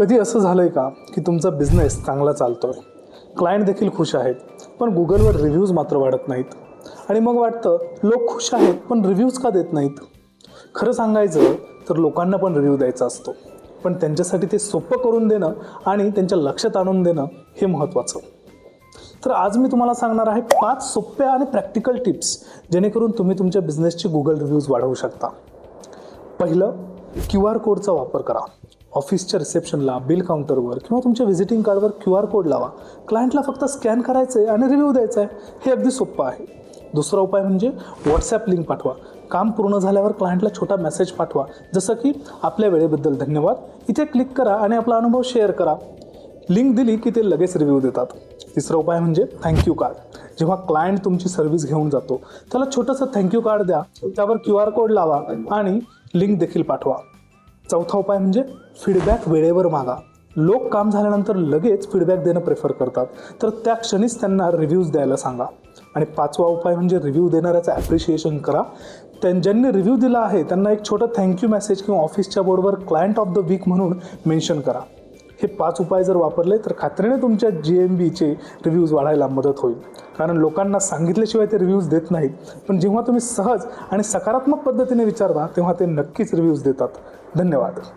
कधी असं झालं आहे का की तुमचा बिझनेस चांगला चालतो आहे क्लायंट देखील खुश आहेत पण गुगलवर रिव्ह्यूज मात्र वाढत नाहीत. आणि मग वाटतं लोक खुश आहेत पण रिव्ह्यूज का देत नाहीत? खरं सांगायचं तर लोकांना पण रिव्ह्यू द्यायचा असतो. पण त्यांच्यासाठी ते सोपं करून देणं आणि त्यांच्या लक्षात आणून देणं हे महत्त्वाचं तर आज मी तुम्हाला सांगणार आहे पाच सोप्या आणि प्रॅक्टिकल टिप्स जेणेकरून तुम्ही तुमच्या बिझनेसचे गुगल रिव्ह्यूज वाढवू शकता. पहिलं क्यू आर कोडचा वापर करा. ऑफिसच्या रिसेप्शनला बिल काउंटरवर किंवा तुमच्या व्हिजिटिंग कार्डवर क्यू आर कोड लावा. क्लायंटला फक्त स्कॅन करायचं आहे आणि रिव्ह्यू द्यायचा आहे हे अगदी सोपं आहे. दुसरा उपाय म्हणजे व्हॉट्सॲप लिंक पाठवा. काम पूर्ण झाल्यावर क्लायंटला छोटा मेसेज पाठवा. जसं की आपल्या वेळेबद्दल धन्यवाद. इथे क्लिक करा आणि आपला अनुभव शेअर करा. लिंक दिली की ते लगेच रिव्ह्यू देतात. तिसरा उपाय म्हणजे थँक्यू कार्ड. जेव्हा क्लायंट तुमची सर्व्हिस घेऊन जातो त्याला छोटंसं थँक्यू कार्ड द्या. त्यावर क्यू आर कोड लावा आणि लिंक देखील पाठवा. चौथा उपाय म्हणजे फीडबॅक वेळेवर मागा. लोक काम झाल्यानंतर लगेच फीडबॅक देणं प्रेफर करतात. तर त्या क्षणीच त्यांना रिव्ह्यूज द्यायला सांगा. आणि पाचवा उपाय म्हणजे रिव्ह्यू देणाऱ्याचं ॲप्रिशिएशन करा. त्यां ज्यांनी रिव्ह्यू दिला आहे त्यांना एक छोटं थँक्यू मेसेज किंवा ऑफिसच्या बोर्डवर क्लायंट ऑफ द वीक म्हणून मेन्शन करा. हे पाच उपाय जर वापरले तर खात्रीने तुमच्या जी एम बीचे रिव्ह्यूज वाढायला मदत होईल. कारण लोकांना सांगितल्याशिवाय ते रिव्ह्यूज देत नाहीत. पण जेव्हा तुम्ही सहज आणि सकारात्मक पद्धतीने विचारता तेव्हा ते नक्कीच रिव्ह्यूज देतात. धन्यवाद